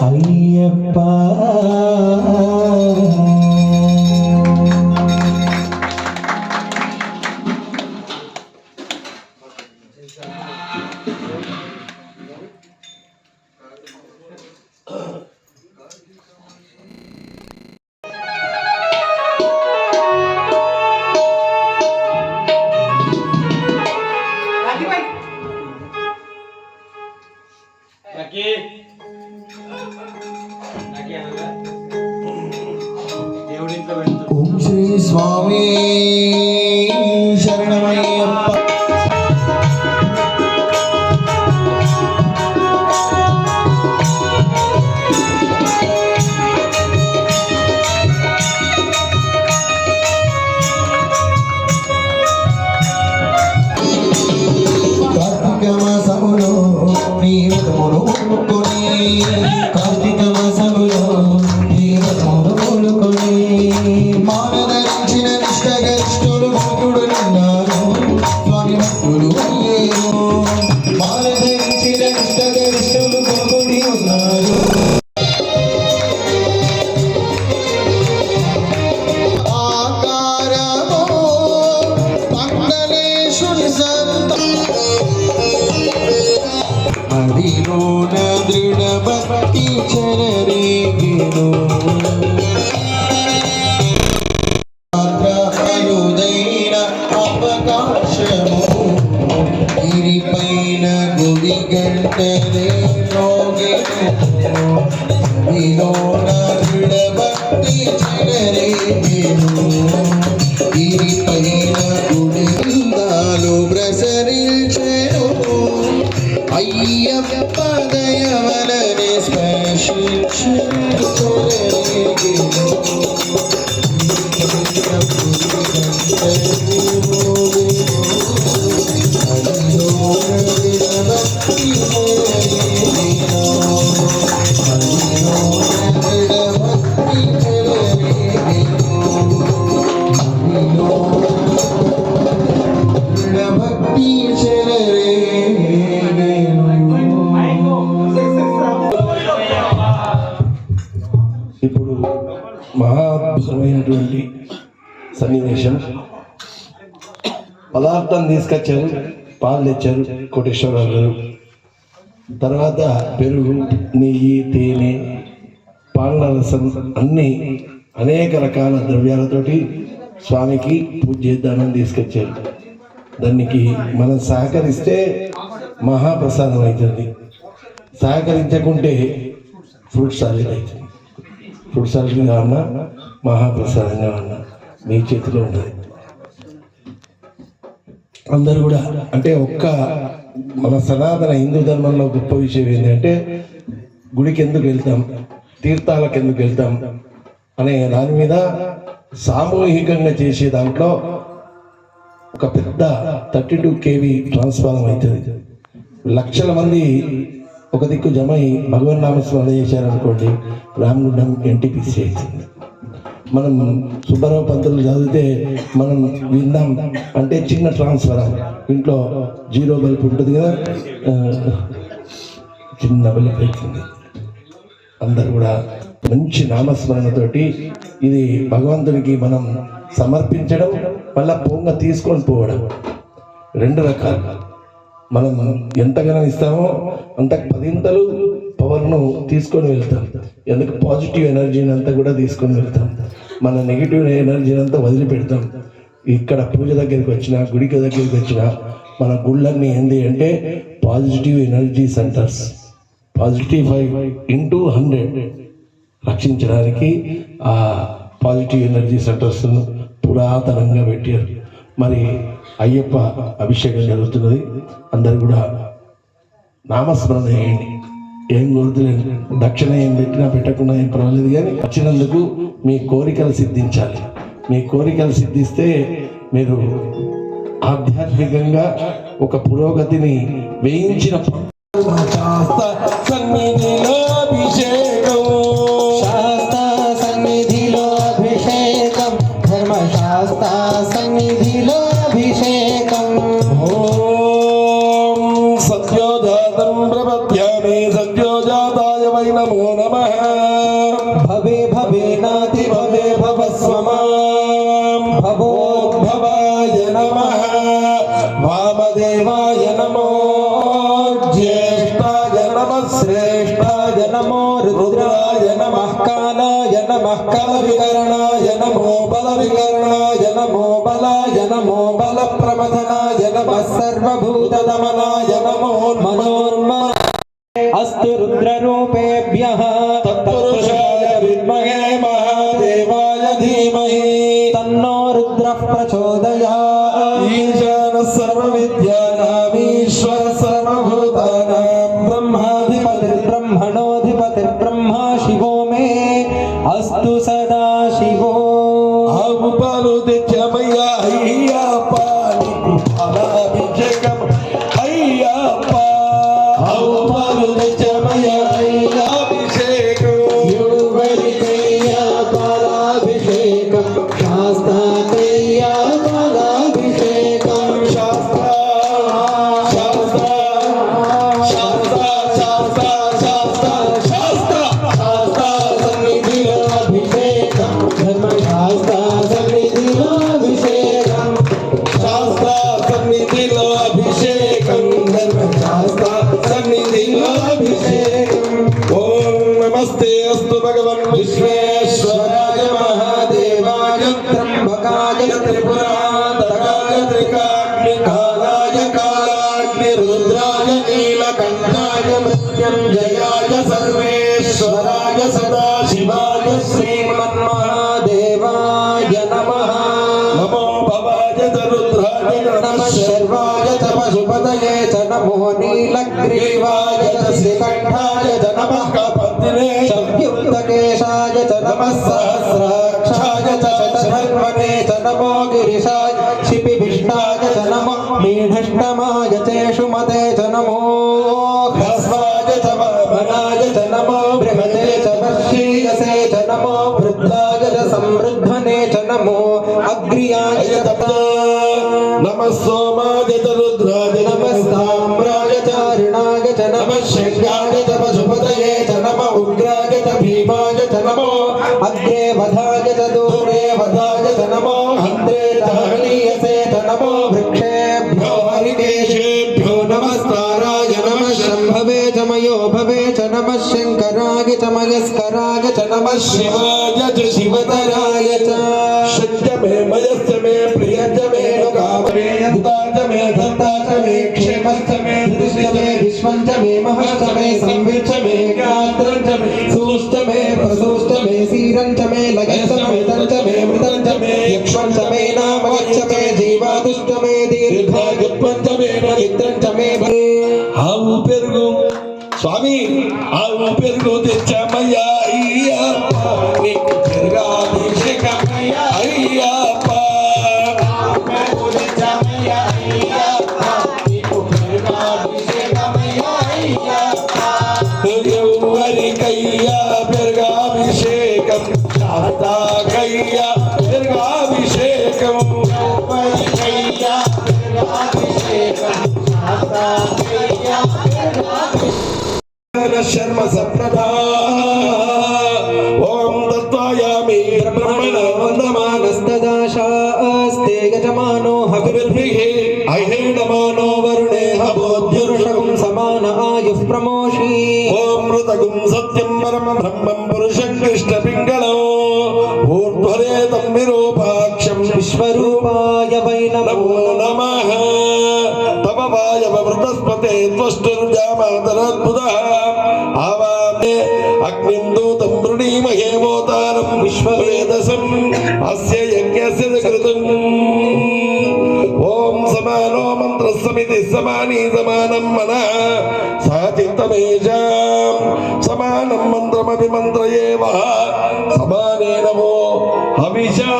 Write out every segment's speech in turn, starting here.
అయ్యప్ప దేవుడి ఇంట్లో వెళ్తూ ఓం ഗുരികൾ വിനോദ ഭക്തി ചരേ ഗിരിപൈന കുടിന്താലോ ബ്രസറിൽ ചേരോ അയ്യപ്പ ദയവനെ സ്പർശിച്ചു. పదార్థం తీసుకొచ్చారు పాలు తెచ్చారు కోటేశ్వరరావు గారు. తర్వాత పెరుగు నెయ్యి తేనె పాలన రసం అన్ని అనేక రకాల ద్రవ్యాలతోటి స్వామికి పూజ చేద్దామని తీసుకొచ్చారు. దానికి మనం సహకరిస్తే మహాప్రసాదం అవుతుంది. సహకరించకుంటే ఫ్రూట్ సాలెడ్ అవుతుంది. ఫ్రూట్ సాలెడ్గా ఉన్నా మహాప్రసాదంగా ఉన్నా. మీ చేతిలో ఉన్నది. అందరూ కూడా అంటే ఒక్క మన సనాతన హిందూ ధర్మంలో గొప్ప విషయం ఏంటంటే గుడికి ఎందుకు వెళ్తాం? తీర్థాలకు ఎందుకు వెళ్తాం? అనే దాని మీద సామూహికంగా చేసే దాంట్లో ఒక పెద్ద థర్టీ టూ కేవీ ట్రాన్స్ఫార్మ్ అవుతుంది. లక్షల మంది ఒక దిక్కు జమ అయి భగవన్ నామస్మరణ చేశారనుకోండి రామగుండం ఎన్టీపీసీ అవుతుంది. మనం సుబ్బారావు పంతులు చదివితే మనం విందాం అంటే చిన్న ట్రాన్స్ఫర్ ఇంట్లో జీరో బల్బ్ ఉంటుంది కదా? చిన్న బల్బ్ అవుతుంది అందరు కూడా మంచి నామస్మరణతోటి ఇది భగవంతునికి మనం సమర్పించడం మళ్ళా పొంగ తీసుకొని పోవడం. రెండు రకాలు. మనం ఎంతగానో ఇస్తామో అంత పదింతలు పవర్ను తీసుకొని వెళ్తాం. ఎందుకు పాజిటివ్ ఎనర్జీని అంతా కూడా తీసుకొని వెళ్తాం. మన నెగిటివ్ ఎనర్జీని అంతా వదిలిపెడతాం. ఇక్కడ పూజ దగ్గరికి వచ్చిన గుడికి దగ్గరికి వచ్చిన మన గుళ్ళన్నీ ఏంది అంటే positive energy centres positive five into hundred రక్షించడానికి ఆ పాజిటివ్ ఎనర్జీ సెంటర్స్ను పురాతనంగా పెట్టారు. మరి అయ్యప్ప అభిషేకం జరుగుతున్నది. అందరు కూడా నామస్మరణ చేయండి. ఏం కోరుతులేదు దక్షిణ ఏం పెట్టినా పెట్టకుండా ఏం పర్వాలేదు కానీ వచ్చినందుకు మీ కోరికలు సిద్ధించాలి. మీ కోరికలు సిద్ధిస్తే మీరు ఆధ్యాత్మికంగా ఒక పురోగతిని వేయించిన సన్నిధి కాల వికరణ జనమో బల వికరణ జనమో బల జనమో బల ప్రమథన జనమ సర్వభూత దమన జనమో మనోన్మ అస్తు రుద్రరూపేభ్య తత్పురుషాయ విద్మహే మహాదేవాయ ధీమహి తన్నో రుద్ర ప్రచోదయా ఈశాన సర్వ విద్యానా শাস্তা শাস্তা শাস্তা शिवाय श्रीमन्महादेवाय नमः। नमो भवाय रुद्राय नमः शर्वाय च पशुपतये च नमो नीलग्रीवाय च श्रीकण्ठाय च नमः। कपत्रे संयुक्तकेशाय च नमः। सहस्राक्षाय च शतधर्मणे च नमो गिरिशाय क्षिपिभिष्टाय च नमो। मीढष्टा అగ్రియాయ తప్త నమ సోమాదిత రుద్రాజ నమస్తామ్రాయ చారిణాయ చ నమ శంగాయ చ పశుపతయే చ నమ ఉగ్రాయ చ భీమాయ చ నమో అగ్రే వధాయ చ దూరే వధాయ చ నమో అంద్రే తహనీయసే చ నమో వృక్షేభ్యో హరికేశేభ్యో నమస్తారాయ నమ శంభవే చ శివాయ శివతరాయ చ मे मृतं च मे यक्ष्मं च मे नामवच्च मे जीवातुश्च मे दीर्घायुत्वं च मे दरिद्रं च मे भवे ఆవు పెరుగు స్వామి ఆవు పెరుగు తెచ్చామయ్యా అయ్యప్ప నీకు పెరుగాభిషేకం అయ్యప్ప సప్రదా ఓం తత్వాయామి బ్రహ్మణ వందమానస్తదాశాస్తే గజమానో హవిర్భిః ఐహేడమానో వరుణేహ బోధ్యురుషం సమాన ఆయుః ప్రమోషి ఓం మృతగుం సత్యం పరమ బ్రహ్మం పురుషం కృష్ణ పింగళో ఊర్ధ్వరేతం విశ్వరూపాయ వై నమో నమః వాయవ వృతస్పతే ఆవామే అగ్నిం దూతం వృణీమహే విశ్వవేదసం అస్య యజ్ఞస్య కృతం ఓం సమానో మంత్రస్సమితి సమానీ సమానం మనః సాచిత్తమేషాం సమానం మంత్రమపి మంత్రయేవ సమానే నమో హవిషా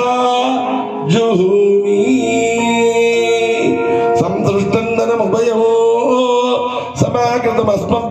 జుహూ mas para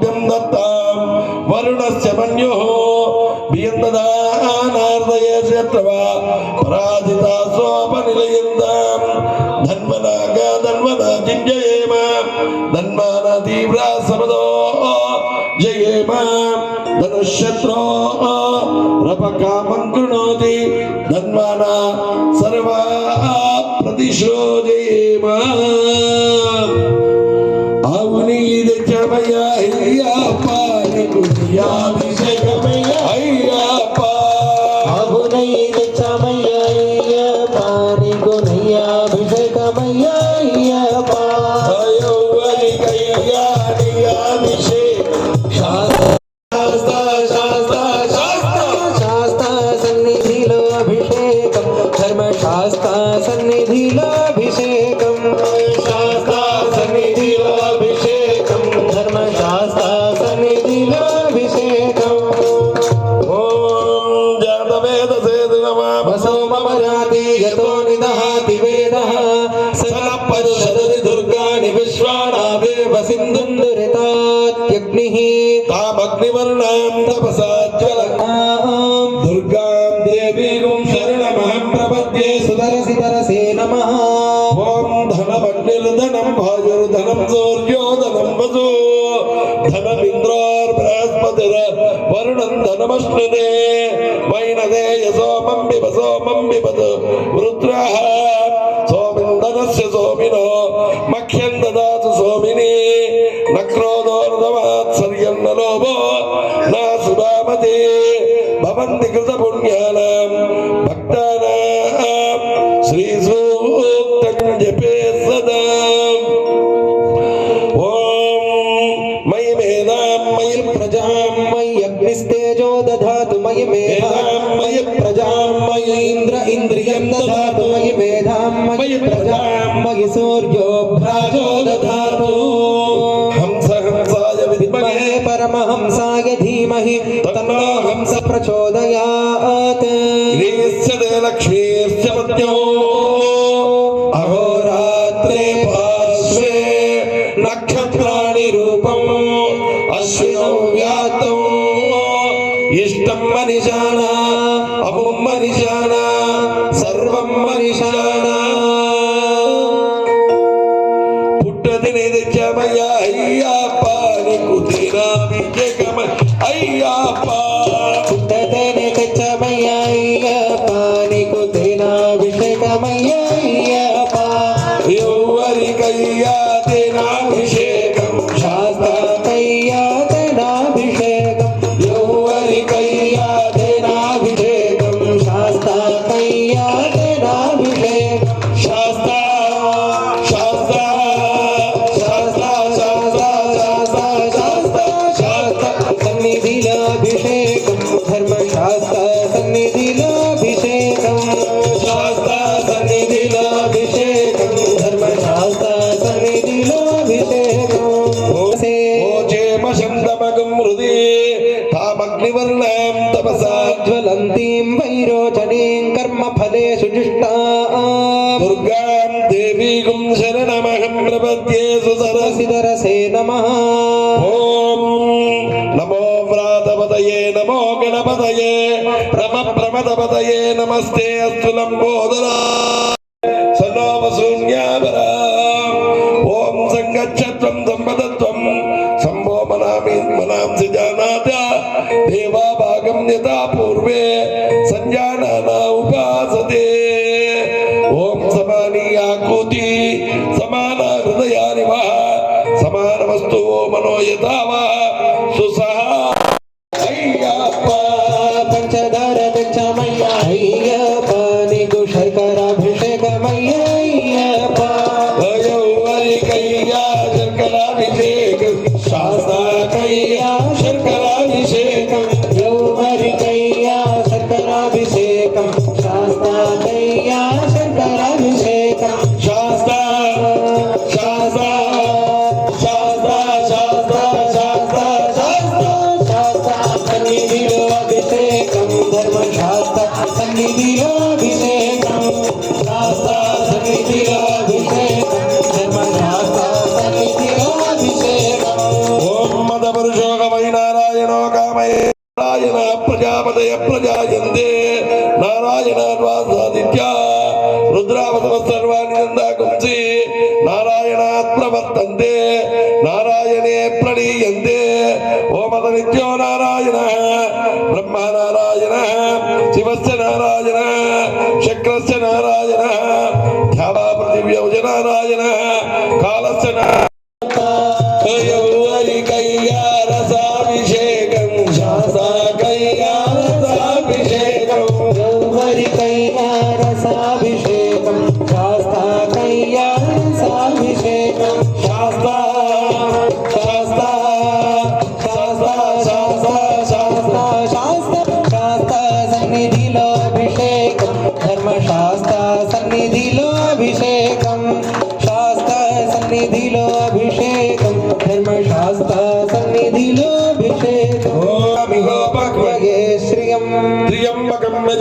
అరుణం ధనమశ్నుదే వైనదే యసోమం బిబసోమం బిబదు వృత్రహ मयि प्रजां मयि सूर्यो भ्राजो दधा నిది చమయ అయ్యా పాని కుదిరా విజయ కమ అయ్యా పా పుట్టదని చమయ అయ్యా নিধি प्रमदपतये नमस्ते अस्तु लम्बोदरा स नो वसून्यापरा ॐ सङ्गच्छत्वं सम्पद yeah.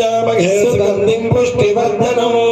सुगन्धिं पुष्टिवर्धनम्।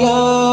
love.